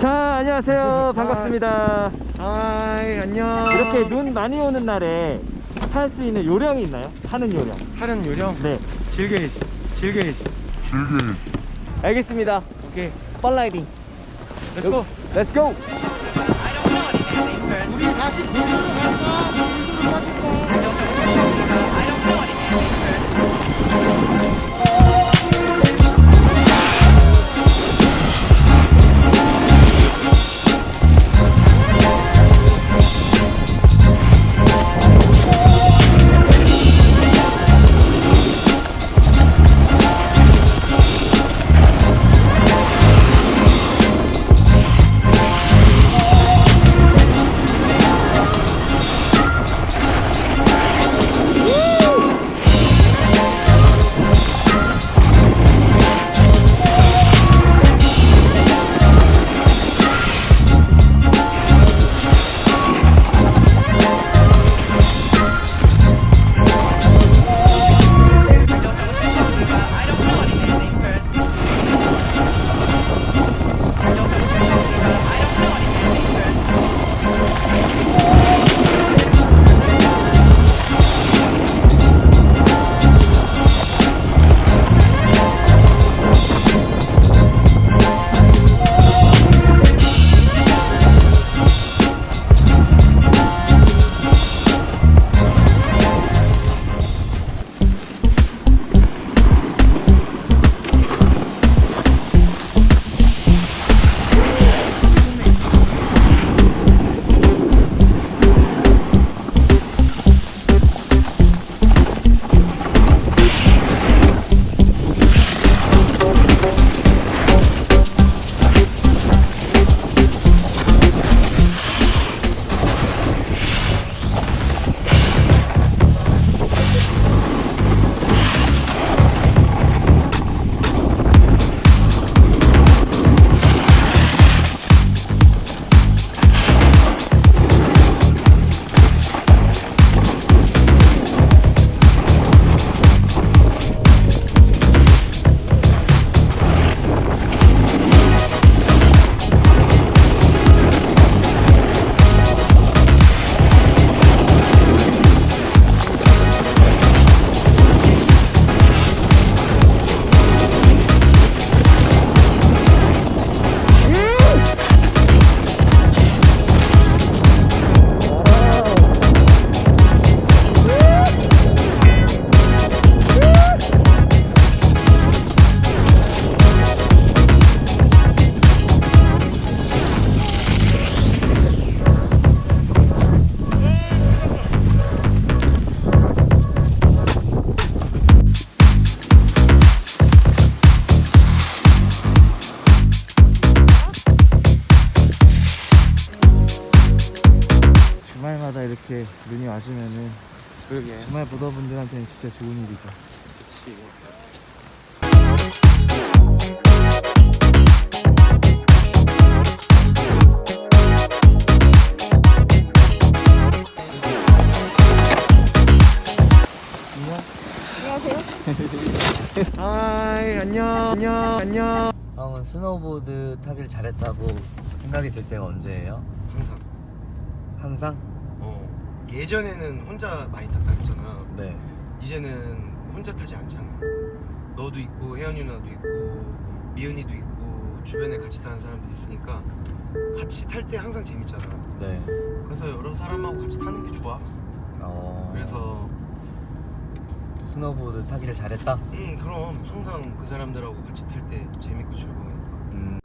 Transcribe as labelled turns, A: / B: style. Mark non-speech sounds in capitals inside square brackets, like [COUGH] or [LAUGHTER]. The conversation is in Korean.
A: 자, 안녕하세요. 반갑습니다.
B: 하이 안녕
A: 이렇게 눈 많이 오는 날에 탈 수 있는 요령이 있나요? 타는 요령.
B: 하는 요령
A: 네.
B: 질게 질게
A: 알겠습니다.
B: 오케이
A: 펄라이딩.
B: 렛츠고
A: 렛츠 고!
B: 주 말마다 이렇게 눈이 와주면은
A: 그러게.
B: 주말 보더분들한테는 진짜 좋은 일이죠. [LAUGHS] 하이 안녕. 안녕. 안녕.
C: 형은 스노보드 타길 잘했다고 생각이 들 때가 언제예요?
D: 항상.
C: 항상?
D: 어 예전에는 혼자 많이 탔다 그랬잖아.
C: 네.
D: 이제는 혼자 타지 않잖아. 너도 있고 혜연이 누나도 있고 미은이도 있고 주변에 같이 타는 사람들이 있으니까 같이 탈 때 항상 재밌잖아.
C: 네.
D: 그래서 여러 사람하고 같이 타는 게 좋아.
C: 어...
D: 그래서
C: 스노보드 타기를 잘했다?
D: 음 그럼 항상 그 사람들하고 같이 탈 때 재밌고 즐거우니까.
C: 음...